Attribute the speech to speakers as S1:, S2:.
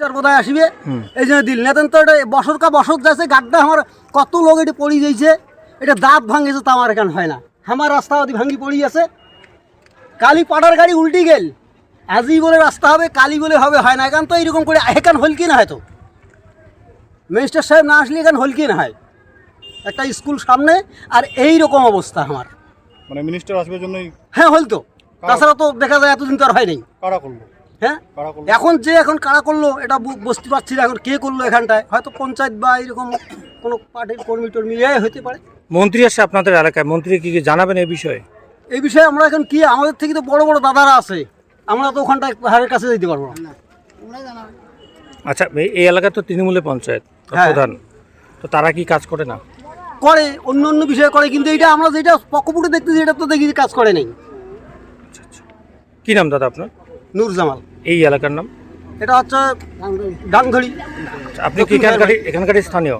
S1: বোধহয় আসিবে। এই জন্য দিল। নেতেন তো এটা বছর কা বছর যাচ্ছে গাড্ডা আমার কত লোক এটা পড়ি যাইছে এটা দাঁত ভাঙেছে তা আমার এখানে হয় না। আমার রাস্তা অতি ভাঙ্গি পড়ি আছে। কালি পাটার গাড়ি উল্টি গেল। আজই বলে রাস্তা হবে কালি বলে হবে হয় না। এখান তো এইরকম করে এখান হল কি না হয়তো মিনিস্টার সাহেব না আসলে এখান হল কি না হয়? একটা স্কুল সামনে আর এই রকম অবস্থা আমার।
S2: মানে মিনিস্টার আসবে জন্যই
S1: হ্যাঁ হল তো। তাছাড়া তো দেখা যায় এতদিন তো আর হয় নাই।
S2: কারা করল?
S1: হ্যাঁ? এখন যে এখন কারা করল এটা বুঝতে পারছি না এখন কে করল এখানটায়। হয়তো পঞ্চায়েত বা এরকম কোনো পার্টির কর্মী টর্মী এ হতে পারে।
S3: মন্ত্রী আসছে আপনাদের এলাকায় মন্ত্রী কি কি জানাবেন এই বিষয়ে?
S1: এই বিষয়ে আমরা এখন কি আমাদের থেকে তো বড় বড় দাদারা আছে। আমরা তো ওখানটায় পাহাড়ের কাছে যেতে পারব না।
S3: আচ্ছা এই- এই এলাকায় তো তৃণমূলের পঞ্চায়েত
S1: হ্যাঁ।
S3: প্রধান। তো তারা কি কাজ করে না?
S1: করে অন্য অন্য বিষয়ে করে কিন্তু এটা আমরা যেটা পক্ষপুটে দেখতেছি এটা তো দেখি যে কাজ করে নাই।
S3: কি নাম দাদা আপনার?
S1: নূর জামাল।
S3: এই এলাকার নাম?
S1: এটা হচ্ছে ডাংধড়ি
S3: আপনি কি এখানকার এখানকার স্থানীয়?